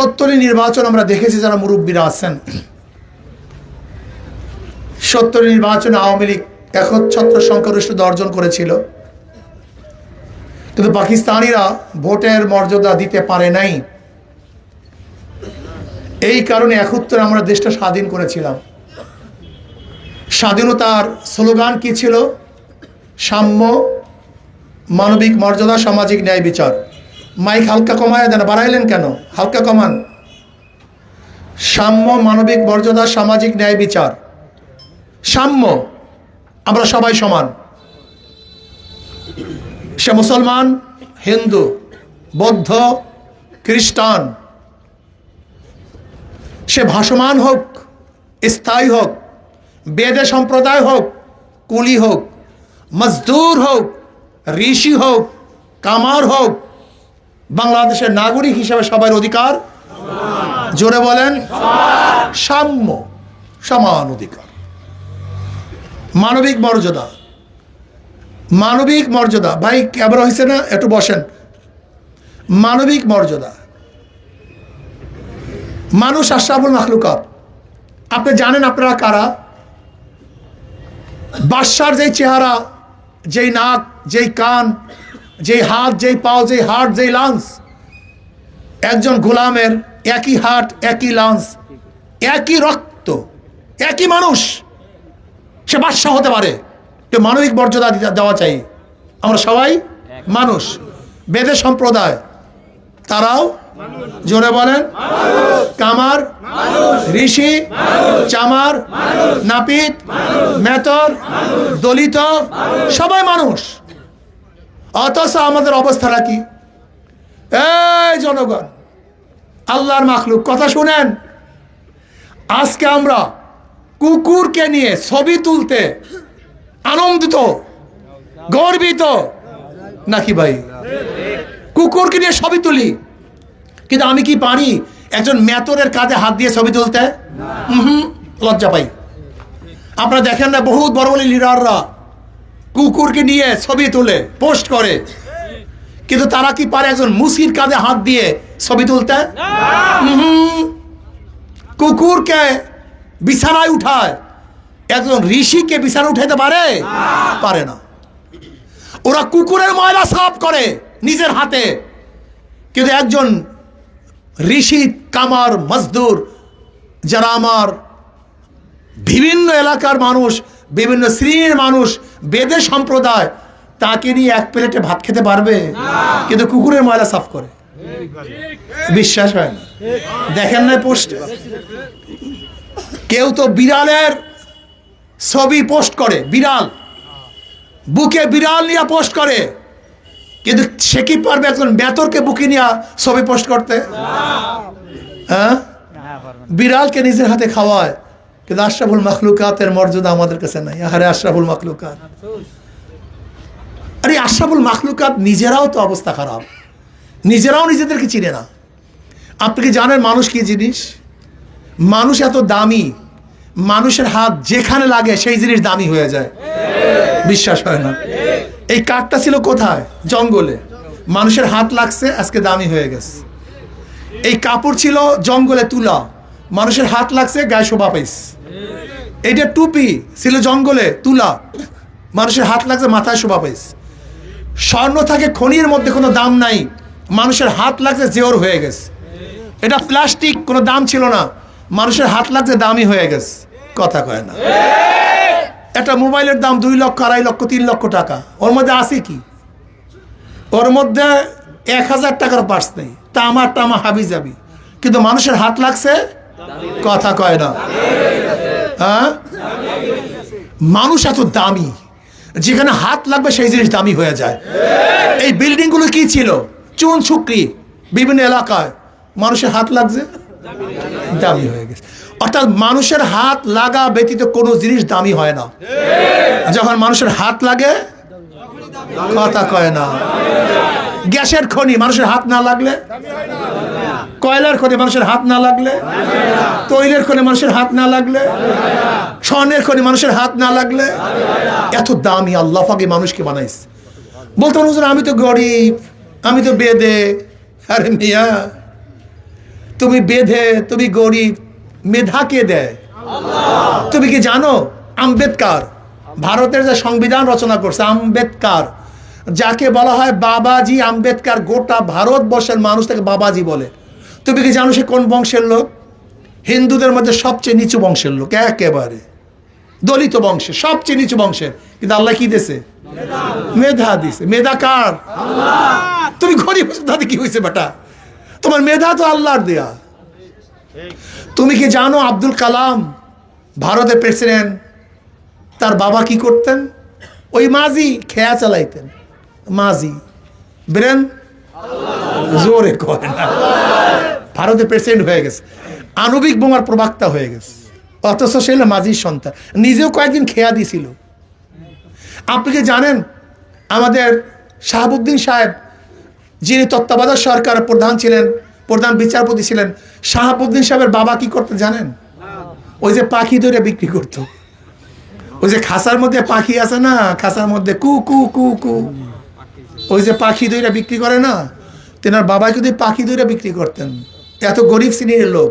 সত্তরের নির্বাচন আমরা দেখেছি যারা মুরব্বীরা আছেন। সত্তরের নির্বাচনে আওয়ামী লীগ একচ্ছত্র সংখ্যাগরিষ্ঠতা অর্জন করেছিল। কিন্তু পাকিস্তানিরা ভোটের মর্যাদা দিতে পারে নাই। এই কারণে একত্তরে আমরা দেশটা স্বাধীন করেছিলাম। স্বাধীনতার স্লোগান কি ছিল? সাম্য, মানবিক মর্যাদা, সামাজিক ন্যায় বিচার। মাইক হালকা কমায় দেন, বাড়াইলেন কেন? হালকা কমান। সাম্য মানবিক মর্যাদা, সামাজিক ন্যায় বিচার। সাম্য, আমরা সবাই সমান। সে মুসলমান, হিন্দু, বৌদ্ধ, খ্রিস্টান। সে ভাসমান হোক, স্থায়ী হোক, বেদে সম্প্রদায় হোক, কুলি হোক, মজদুর হোক, ঋষি হোক, কামার হোক বাংলাদেশের নাগরিক হিসেবে সবার অধিকার? জোরে বলেন, সাম্য, সমান অধিকার। মানবিক মর্যাদা মানবিক মর্যাদা, ভাই ক্যামেরা হয়েছে না? একটু বসেন। মানবিক মর্যাদা। মানুষ আশরাফুল মাখলুকাত, আপনি জানেন আপনারা কারা? বাদশার যেই চেহারা, যেই নাক, যেই কান যেই হাত, যেই পাও, যেই হাট যেই লাঞ্চ একজন গোলামের একই হাট একই লাঞ্চ একই রক্ত, একই মানুষ। সে বাদশাহ হতে পারে। তো মানবিক মর্যাদা দেওয়া চাই। আমরা সবাই মানুষ। বেদের সম্প্রদায়। তারাও জোরে বলেন, কামার, ঋষি, চামার, নাপিত, মেতর, দলিত, সবাই মানুষ। অথচ আমাদের অবস্থাটা কি? এই জনগণ, আল্লাহর মাখলুক, কথা শুনেন। আজকে আমরা কুকুরকে নিয়ে ছবি তুলতে আনন্দিত, গর্বিত, নাকি ভাই? কুকুরকে নিয়ে ছবি তুলি, কিন্তু আমি কি পারি একজন মেতরের কাঁধে হাত দিয়ে ছবি তুলতে? হুম, লজ্জা পাই। আপনারা দেখেন না, বহুত বড় বড় লিডাররা কুকুরকে নিয়ে ছবি তুলে পোস্ট করে। কিন্তু তারা কি পারে একজন মুসির কাঁধে হাত দিয়ে ছবি তুলতে? কুকুরকে বিছানায় উঠায়। একজন ঋষিকে বিছানা উঠাইতে পারে? পারে না। ওরা কুকুরের ময়লা সাফ করে নিজের হাতে। কিন্তু একজন ঋষি কামার মজদুর যারা আমার বিভিন্ন এলাকার মানুষ বিভিন্ন শ্রেণির মানুষ বেদে সম্প্রদায় তাকে নিয়ে এক প্লেটে ভাত খেতে পারবে? কিন্তু কুকুরের ময়লা সাফ করে। বিশ্বাস হয় না। দেখেন না পোস্ট? কেউ তো বিড়ালের ছবি পোস্ট করে বিড়াল। বুকে বিড়াল নিয়ে পোস্ট করে। কিন্তু সে কি পারবে একজন বেতরকে বুকে নিয়ে ছবি পোস্ট করতে? হ্যাঁ? বিড়ালকে নিজের হাতে খাওয়ায়। কিন্তু আশরাফুল মাখলুকাতের মর্যাদা আমাদের কাছে নাই। আহারে আশরাফুল মাখলুকাত। আরে আশরাফুল মাখলুকাত নিজেরাও তো অবস্থা খারাপ। নিজেরাও নিজেদেরকে চিনে না। আপনি কি জানেন মানুষ কি জিনিস? মানুষ এত দামি, মানুষের হাত যেখানে লাগে সেই জিনিস দামি হয়ে যায়। বিশ্বাস হয় না। এই কাঠটা ছিল কোথায়? জঙ্গলে। মানুষের হাত লাগছে, আজকে দামি হয়ে গেছে। এই কাপড় ছিল জঙ্গলে তুলা। মানুষের হাত লাগছে, গায়ে শোভা পাইস এইটা টুপি, ছিল জঙ্গলে, তুলা। মানুষের হাত লাগছে, মাথায় শোভা পাইস স্বর্ণ থাকে খনির মধ্যে, কোনো দাম নাই। মানুষের হাত লাগছে, জেওর হয়ে গেছে। এটা প্লাস্টিক, কোনো দাম ছিল না। মানুষের হাত লাগছে, দামি হয়ে গেছে। কথা কয় না। একটা মোবাইলের দাম দুই লক্ষ, আড়াই লক্ষ, তিন লক্ষ টাকা। ওর মধ্যে আছে কি? ওর মধ্যে এক হাজার টাকার পার্স নেই। তা আমারটা আমার হাবি যাবি কিন্তু মানুষের হাত লাগছে, কথা কয় না। হ্যাঁ? মানুষ এত দামি, যেখানে হাত লাগবে সেই জিনিস দামি হয়ে যায়। এই বিল্ডিংগুলো কি ছিল? চুন ছুকরি, বিভিন্ন এলাকায়। মানুষের হাত লাগছে? দামি হয়ে গেছে। অর্থাৎ মানুষের হাত লাগা ব্যতীত কোনো জিনিস দামি হয় না। যখন মানুষের হাত লাগে, কথা কয় না। গ্যাসের খনি, মানুষের হাত না লাগলে? কয়লার খনি, মানুষের হাত না লাগলে? তৈলের খনি, মানুষের হাত না লাগলে? স্বর্ণের খনি, মানুষের হাত না লাগলে? এত দামি, আল্লাহ পাকে মানুষকে বানাইছে। বলতাম হুজুর, আমি তো গরিব, আমি তো বেদে। আরে মিয়া, তুমি বেঁধে তুমি গরিব মেধাকে দেয়? তুমি কি জানো? আম্বেদকার, ভারতের যে সংবিধান রচনা করছে, আম্বেদকার। যাকে বলা হয় বাবাজি আম্বেদকার গোটা ভারতবর্ষের মানুষ তাকে বাবাজি বলে। তুমি কি জানো সে কোন বংশের লোক? হিন্দুদের মধ্যে সবচেয়ে নিচু বংশের লোক একেবারে। দলিত বংশের সবচেয়ে নিচু বংশের। কিন্তু আল্লাহ কি দিছে মেধা দিছে মেধা কার? তুমি গরিব তাতে কি হয়েছে বেটা? তোমার মেধা তো আল্লাহর দেয়া। তুমি কি জানো আব্দুল কালাম ভারতের প্রেসিডেন্ট তার বাবা কি করতেন? ওই মাঝি খেয়া চালাইতেন। মাঝি ব্রেন জোরে কয় না। ভারতের প্রেসিডেন্ট হয়ে গেছে। আণবিক বোমার প্রবক্তা হয়ে গেছে। অথচ সে হলো মাঝির সন্তান। নিজেও কয়েকদিন খেয়া দিছিল। আপনি কি জানেন, আমাদের শাহাবুদ্দিন সাহেব, যিনি তত্ত্বাবধায়ক সরকারের প্রধান ছিলেন, প্রধান বিচারপতি ছিলেন, শাহাবুদ্দিন সাহেবের বাবা কি করতে জানেন? ওই যে পাখি ধরে বিক্রি করতো। ওই যে খাসার মধ্যে পাখি আছে না, খাসার মধ্যে কু কু কু কু। ওই যে পাখি দইরা বিক্রি করে না, তেনার বাবা যদি পাখি দইরা বিক্রি করতেন। এত গরিব শ্রেণির লোক।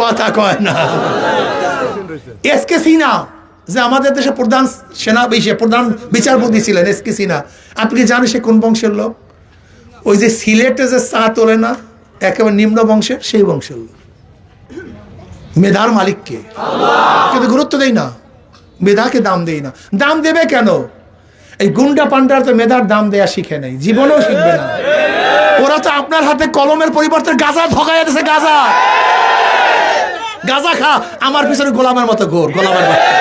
কথা কয় না। এস কে সিনা যে আমাদের দেশে প্রধান সেনা প্রধান বিচারপতি ছিলেন এস কে সিনা আপনি জানেন সে কোন বংশের লোক? ওই যে সিলেটে যে চা তোলে না, একেবারে নিম্ন বংশের, সেই বংশের লোক। মেধার মালিককে। কিন্তু গুরুত্ব দেই না। মেধাকে দাম দেই না। দাম দেবে কেন? এই গুন্ডা পান্ডার তো মেধার দাম দেয়া শিখে নেই, জীবনেও শিখবে না। ওরা তো আপনার হাতে কলমের পরিবর্তে গাজা ঠকাই দিয়েছে গাজা। গাজা খা, আমার পিছনে গোলামের মতো ঘোর, গোলামের বাচ্চা।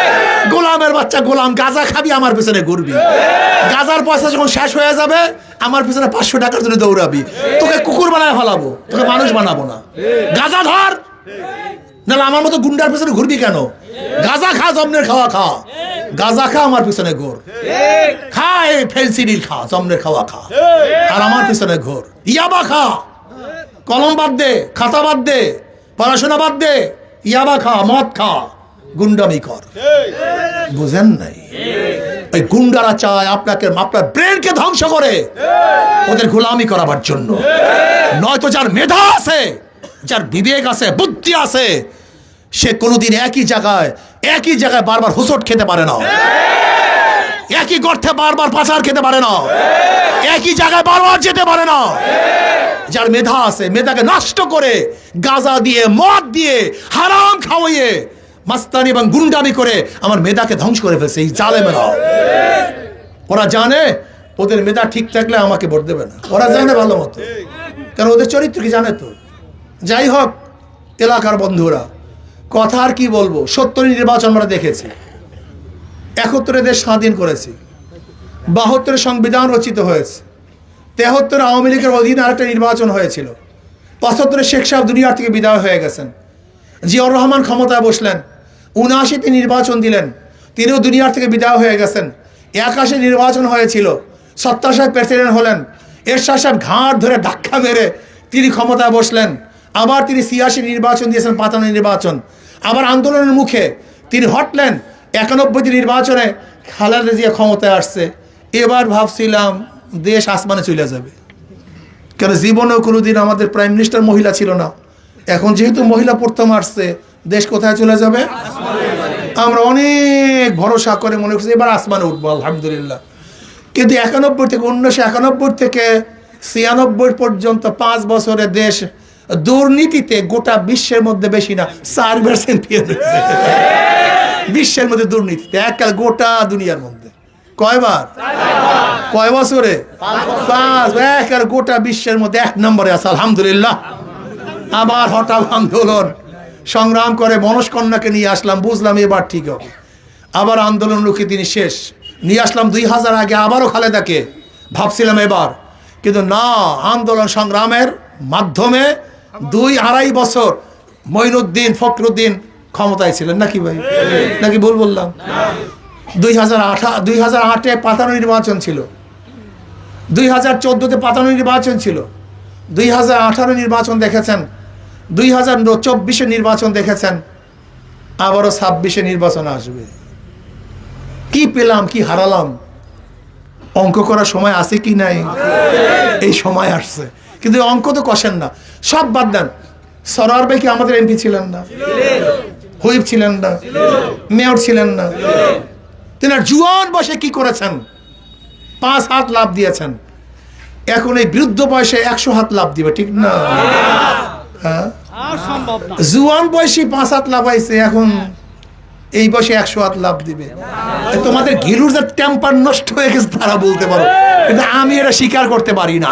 গোলামের বাচ্চা গোলাম, গাজা খাবি, আমার পিছনে ঘুরবি। গাজার পয়সা যখন শেষ হয়ে যাবে, আমার পিছনে পাঁচশো টাকার জন্য দৌড়াবি। তোকে কুকুর বানায় ফেলাবো, তোকে মানুষ বানাবো না। গাজা ধর! নাহলে আমার মতো গুন্ডার পিছনে ঘুরবি কেন? গাজা খা জমনের খাওয়া খা। গাজা খা আমার পিছনে ঘোর। খা এই ফেন্সিডিল খা জমনের খাওয়া খা। আর আমার পিছনে ঘোর। ইয়াবা খা। কলম বাদ দে খাতা বাদ দে পড়াশোনা বাদ দে ইয়াবা খা মদ খা গুন্ডামি কর। বুঝেন নাই? ওই গুন্ডারা চায় আপনাকে আপনার ব্রেনকে ধ্বংস করে। ওদের গোলামি করাবার জন্য। নয়তো যার মেধা আছে যার বিবেক আছে বুদ্ধি আছে সে কোনোদিন একই জায়গায় একই জায়গায় বারবার হুসট খেতে পারে না। একই গর্তে বারবার পাচার খেতে পারে না। একই জায়গায় বারবার যেতে পারে না। যার মেধা আছে, মেধাকে নষ্ট করে গাজা দিয়ে, মদ দিয়ে, হারাম খাওয়াইয়ে মাস্তানি এবং গুন্ডামি করে আমার মেধাকে ধ্বংস করে ফেলছে এই জালেমেরা। ওরা জানে ওদের মেধা ঠিক থাকলে আমাকে ভোট দেবে না। ওরা জানে ভালো মতো। কারণ ওদের চরিত্র কি জানে তো? যাই হোক, এলাকার বন্ধুরা কথা আর কি বলব? সত্তর নির্বাচন আমরা দেখেছি। একাত্তরে দেশ স্বাধীন করেছি। বাহাত্তরে সংবিধান রচিত হয়েছে। তেহাত্তরে আওয়ামী লীগের অধীনে আরেকটা নির্বাচন হয়েছিল। পঁচাত্তরে শেখ সাহেব দুনিয়ার থেকে বিদায় হয়ে গেছেন। জিয়াউর রহমান ক্ষমতায় বসলেন। উনআশিতে নির্বাচন দিলেন। তিনিও দুনিয়ার থেকে বিদায় হয়ে গেছেন। একাশে নির্বাচন হয়েছিল। সত্তর সাহেব প্রেসিডেন্ট হলেন। এরশাদ সাহেব ঘাট ধরে ধাক্কা মেরে তিনি ক্ষমতায় বসলেন। আবার তিনি ছিয়াশি নির্বাচন দিয়েছেন পাতানো নির্বাচন। আবার আন্দোলনের মুখে তিনি হটলেন একানব্বইটি নির্বাচনে খালেদা জিয়া ক্ষমতায় আসছে। এবার ভাবছিলাম দেশ আসমানে চলে যাবে। কেন জীবনেও কোনোদিন আমাদের প্রাইম মিনিস্টার মহিলা ছিল না। এখন যেহেতু মহিলা প্রথম আসছে, দেশ কোথায় চলে যাবে? আমরা অনেক ভরসা করে মনে করছি এবার আসমানে উঠবো, আলহামদুলিল্লাহ। কিন্তু একানব্বই থেকে, উনিশশো একানব্বই থেকে ছিয়ানব্বই পর্যন্ত পাঁচ বছরে দেশ দুর্নীতিতে গোটা বিশ্বের মধ্যে বেশি না, চার পার্সেন্ট বিশ্বের মধ্যে দুর্নীতিতে এককাল গোটা দুনিয়ার মধ্যে। কয়বার? কয় বছরে? পাঁচ। এক আর গোটা বিশ্বের মধ্যে, এক নম্বরে আছে, আলহামদুলিল্লাহ। আবার হঠাৎ আন্দোলন। সংগ্রাম করে মনস্কন্যাকে নিয়ে আসলাম, বুঝলাম এবার ঠিক হবে। আবার আন্দোলন রুখে তিনি শেষ। নিয়ে আসলাম দুই হাজার আগে, আবারও খালেদাকে। ভাবছিলাম এবার। কিন্তু না, আন্দোলন সংগ্রামের মাধ্যমে দুই আড়াই বছর মঈনুদ্দিন ফখরুদ্দিন ক্ষমতায় ছিলেন। নাকি ভাই? নাকি ভুল বললাম? দুই হাজার আঠা, দুই হাজার আটে পাতানো নির্বাচন ছিল। দুই হাজার চোদ্দোতে পাতানো নির্বাচন ছিল। দুই হাজার আঠারো নির্বাচন দেখেছেন। দুই হাজার চব্বিশে নির্বাচন দেখেছেন। আবারও ছাব্বিশে নির্বাচন আসবে। কি পেলাম, কি হারালাম? অঙ্ক করার সময় আছে কি নাই? এই সময় আসছে। কিন্তু অঙ্ক তো কষেন না। সব বাদ দেন। সরার ভাই কি আমাদের এমপি ছিলেন না? হুইপ ছিলেন না। মেয়র ছিলেন না। তিনি জুয়ান বসে কি করেছেন? পাঁচ হাত লাভ দিয়েছেন। এখন এই বৃদ্ধ বয়সে একশো হাত লাভ দিবে, ঠিক না? হ্যাঁ? জুয়ান বয়সে পাঁচ হাত লাভ লাভাইছে এখন এই বয়সে একশো হাত লাভ দিবে। তোমাদের গিলুর যে টেম্পার নষ্ট হয়ে গেছে তারা বলতে পারো। কিন্তু আমি এটা স্বীকার করতে পারি না।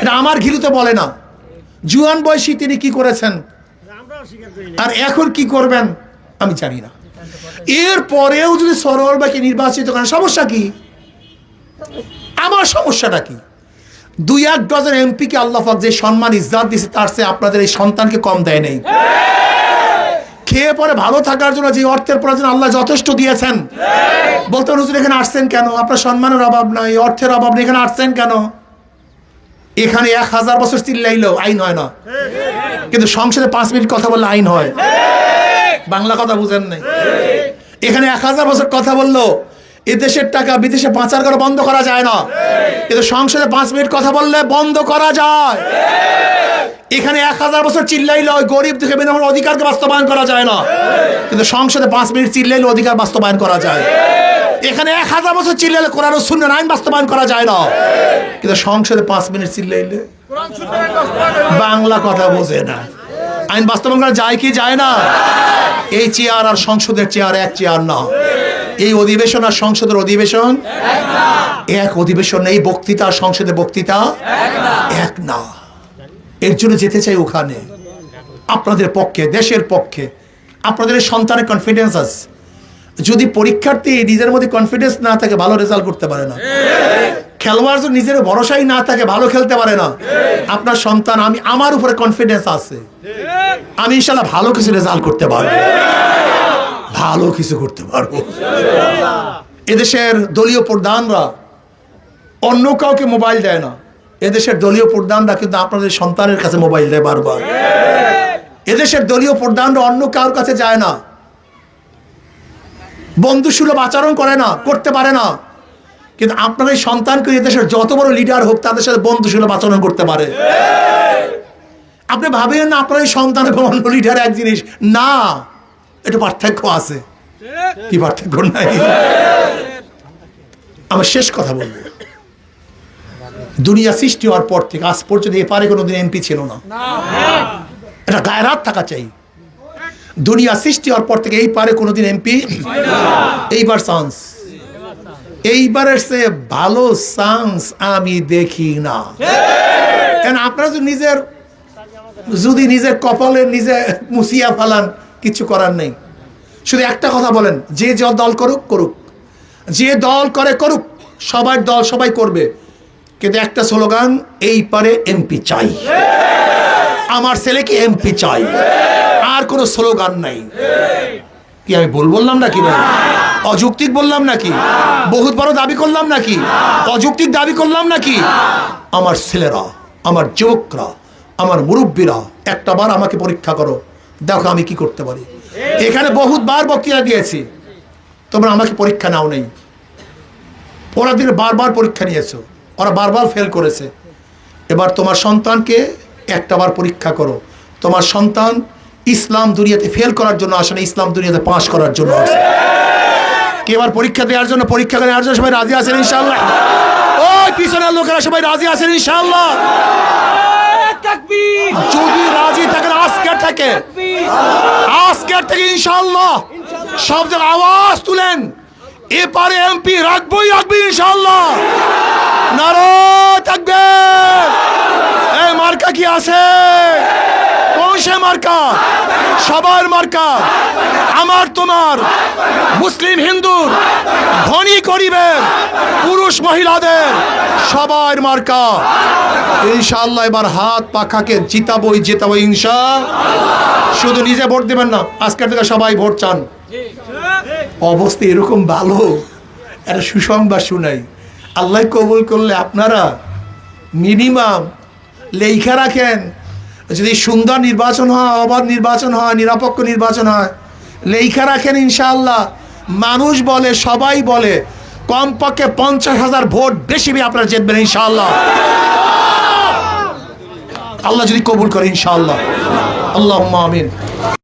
এটা আমার ঘিলুতে বলে না। জুয়ান বয়সী তিনি কি করেছেন? আর এখন কি করবেন? আমি জানি না। এর পরেও যদি সরোয়ার বাকি নির্বাচিত করেন, সমস্যা কি? আমার সমস্যাটা কি? দুই এক ডজন এমপিকে আল্লাহাক যে সম্মান ইজ্জাত দিয়েছে, তার চেয়ে আপনাদের এই সন্তানকে কম দেয় নেই। খেয়ে পরে ভালো থাকার জন্য যে অর্থের প্রয়োজন আল্লাহ যথেষ্ট দিয়েছেন। বলতে হুজুর, এখানে আসছেন কেন? আপনার সম্মানের অভাব নাই, অর্থের অভাব নেই, এখানে আসছেন কেন? এখানে এক হাজার বছর চিল্লাইলেও আইন হয় না। কিন্তু সংসদে পাঁচ মিনিট কথা বললে আইন হয়। বাংলা কথা বুঝেন নাই। এখানে এক হাজার বছর কথা বলল এ দেশের টাকা বিদেশে পাচার করা বন্ধ করা যায় না। কিন্তু সংসদে পাঁচ মিনিট কথা বললে বন্ধ করা যায়। এখানে এক হাজার বছর চিল্লাইলে ওই গরিব দুঃখে বিনামূল্যে অধিকারকে বাস্তবায়ন করা যায় না। কিন্তু সংসদে পাঁচ মিনিট চিল্লাইলে অধিকার বাস্তবায়ন করা যায়। এখানে এক হাজার বছর চিল্লাইলে কোরআন সুন্নাহর আইন বাস্তবায়ন করা যায় না। কিন্তু সংসদে পাঁচ মিনিট চিল্লাইলে বাংলা কথা বোঝে না। আইন বাস্তবায়ন করা যায় কি যায় না? এই চেয়ার আর সংসদের চেয়ার এক চেয়ার না। এই অধিবেশন আর সংসদের অধিবেশন? এক অধিবেশন এই বক্তৃতা আর সংসদের বক্তৃতা? এক না। এর জন্য যেতে চাই ওখানে। আপনাদের পক্ষে, দেশের পক্ষে। আপনাদের সন্তানের কনফিডেন্স আছে। যদি পরীক্ষার্থী নিজের মধ্যে কনফিডেন্স না থাকে, ভালো রেজাল্ট করতে পারে না। খেলোয়াড় নিজের ভরসাই না থাকে, ভালো খেলতে পারে না। আপনার সন্তান, আমি, আমার উপরে কনফিডেন্স আছে। আমি ইনশাল্লাহ ভালো কিছু রেজাল্ট করতে পারব। ভালো কিছু করতে পারব। এদেশের দলীয় প্রধানরা অন্য কাউকে মোবাইল দেয় না। এদেশের দলীয় প্রধানরা কিন্তু আপনাদের সন্তানের কাছে মোবাইল দেয় বারবার। এদেশের দলীয় প্রধানরা অন্য কারোর কাছে যায় না। বন্ধুসুলভ আচরণ করে না, করতে পারে না। কিন্তু আপনার এই সন্তানকে এদেশের যত বড় লিডার হোক, তাদের সাথে বন্ধুসুলভ আচরণ করতে পারে। আপনি ভাবেন না আপনার এই সন্তান লিডার এক জিনিস? না। একটু পার্থক্য আছে। কি পার্থক্য নাই? আমার শেষ কথা বলব। দুনিয়া সৃষ্টি হওয়ার পর থেকে আজ পর্যন্ত এপারে কোনোদিন এমপি ছিল না। এটা গায়রাত থাকা চাই। দুনিয়া সৃষ্টি হওয়ার পর থেকে এই পারে কোনোদিন এমপি এইবার চান্স এইবারের সে ভালো চান্স আমি দেখি না। কেন আপনারা যদি নিজের যদি নিজের কপালে নিজে মুছিয়া ফেলান কিছু করার নেই। শুধু একটা কথা বলেন, যে যে দল করুক করুক। যে দল করে, করুক, সবার দল সবাই করবে। কিন্তু একটা স্লোগান, এই পারে এমপি চাই। আমার ছেলেকে এমপি চাই। আর কোনো স্লোগান নাই। কি আমি ভুল বললাম নাকি ভাই? অযৌক্তিক বললাম নাকি? বহুত বড় দাবি করলাম নাকি? অযৌক্তিক দাবি করলাম নাকি? আমার ছেলেরা, আমার যুবকরা, আমার মুরব্বীরা, একটা বার আমাকে পরীক্ষা করো। দেখো আমি কি করতে পারি? এখানে বহুতবার বক্তৃতা দিয়েছি। তোমরা আমাকে পরীক্ষা নাও নেই। ওরা দিনে বারবার পরীক্ষা নিয়েছো। ওরা বারবার ফেল করেছে। এবার তোমার সন্তানকে একটাবার পরীক্ষা করো। তোমার সন্তান ইসলাম দুনিয়াতে ফেল করার জন্য আসে না, ইসলাম দুনিয়াতে পাশ করার জন্য আসে। কে এবার পরীক্ষা দেওয়ার জন্য, পরীক্ষা দেওয়ার জন্য সবাই রাজি আছেন ইনশাল্লাহ ওই পিছনের লোকেরা সবাই রাজি আছেন ইনশাল্লাহ যদি রাজি থাকেন, আজকে থেকে আজকের থেকে ইনশাল্লাহ সব যেন আওয়াজ তুলেন। এপারে এমপি রাখবোই রাখবি ইনশাল্লাহ নারদ থাকবে। এই মার্কা কি আছে? মার্কা। সবার মার্কা। আমার তোমার। মুসলিম হিন্দুর ধনী করিবেন পুরুষ, মহিলাদের সবার মার্কা। ইনশাআল্লাহ এবার হাত পাখাকে জিতাবই জিতাবো ইনশা। শুধু নিজে ভোট দেবেন না, আজকের থেকে সবাই ভোট চান। অবস্থা এরকম ভালো একটা সুসংবাদ শুনাই। আল্লাহ কবুল করলে আপনারা মিনিমাম লেখা রাখেন যদি সুন্দর নির্বাচন হয়, অবাধ নির্বাচন হয়, নিরাপক্ষ নির্বাচন হয়, লেখা রাখেন ইনশাআল্লাহ, মানুষ বলে, সবাই বলে, কমপক্ষে পঞ্চাশ হাজার ভোট বেশি আপনারা জিতবেন ইনশাআল্লাহ। আল্লাহ যদি কবুল করে ইনশাআল্লাহ। আল্লাহ আমিন।